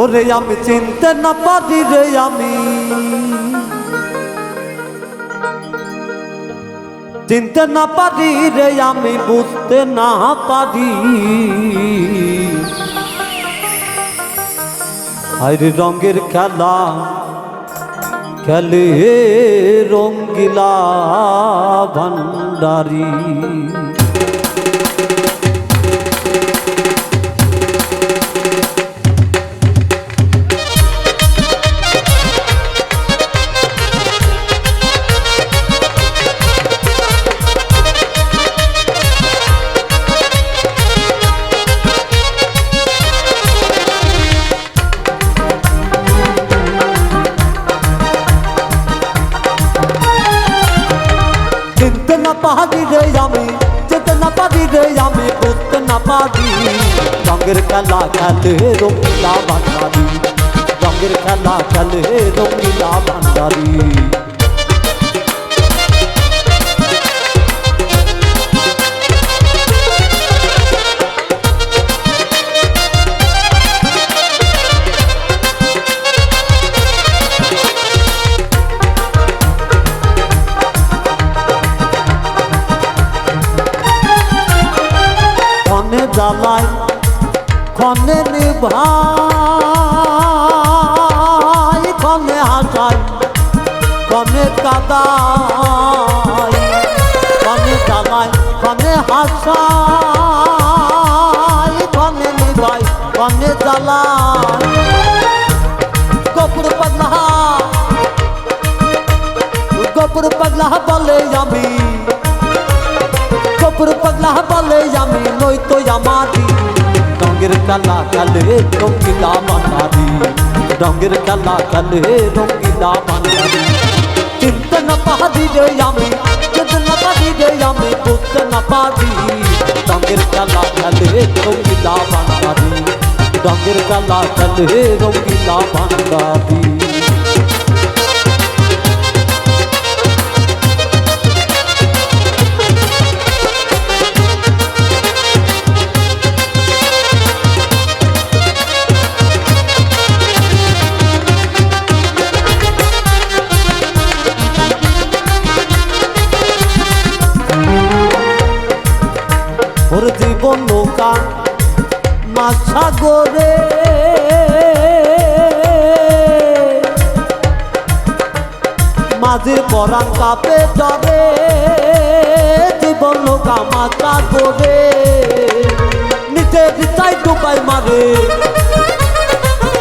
ওরে আমি চিনতে না পারি রে আমি। চিনতে না পারি রে আমি, বুঝতে না পারি। আরে রঙের খেলা, খেলে রঙ্গিলা ভান্ডারি। রে আমি বুঝতে না পারি রঙের খেলা খেলে রঙিলা ভান্ডারি রঙের খেলা খেলে রঙিলা ভান্ডারি জ্বালায় ক্ষণে নিভাই ক্ষণে হাসাই ক্ষণে কাদাই ক্ষণে জ্বালায় ক্ষণে হাসাই ক্ষণে নিভাই ক্ষণে জ্বালাই কপুর পাগলা কপুর পাগলা বলে আমি কপুর পাগলা বলে, আমি নই তো আমাদি। রঙের কালা কালে রঙ্গিলা বানারি রঙের কালা কালে রঙ্গিলা বানারি চিনতে না পারি রে আমি, চিনতে না পারি রে আমি, বুঝতে না পারি রঙের কালা কালে রঙ্গিলা বানারি রঙের কালা কালে রঙ্গিলা বানারি সাগরে। মাঝে পরান কাপে জরে জীবন নৌকা মাছ সাগরে। নিচে দিতাই ডুবাই মারে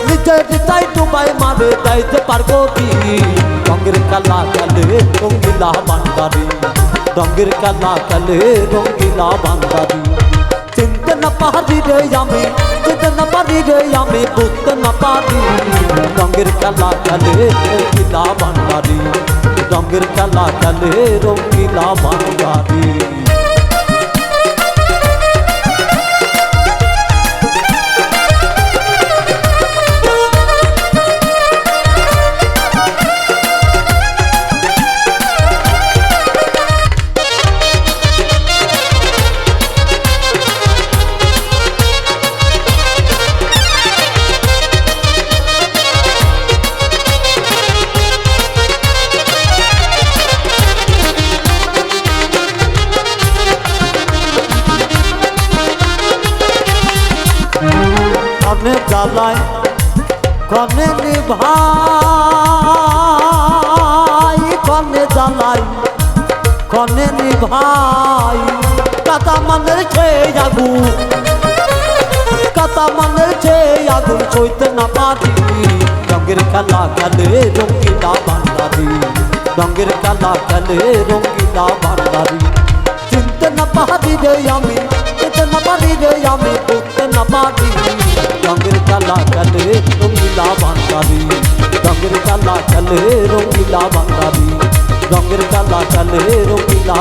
নিচে দিতাই ডুবাই মারে, যাইতে পারব কি? রঙের কালা কালে রঙ্গিলা বান্দারি রঙের কালা কালে রঙ্গিলা বান্দারি পারি রে আমি চিনতে না পারি রে আমি বুঝতে না পারি রঙের কালা কালে রঙ্গিলা বান্দারি রঙের কালা কালে রঙ্গিলা বান্দারি কনে জ্বালায় কনে নিভাই, কনে জ্বালাই কনে নিভাই। কাতা মনের খেয়ে আগু কাতা মনের খেয়ে আগুন, সইতে না পারি। রঙের খেলা খেলে রঙ্গিলা বান্দারি, রঙের খেলা খেলে রঙ্গিলা বান্দারি। চিনতে না পারি রে আমি, চিনতে না পারি রে আমি, বুঝতে না পারি। খেলা খেলে রঙ্গিলা বান্দারি রঙের খেলা খেলে রঙ্গিলা বান্দারি রঙের খেলা খেলে রঙ্গিলা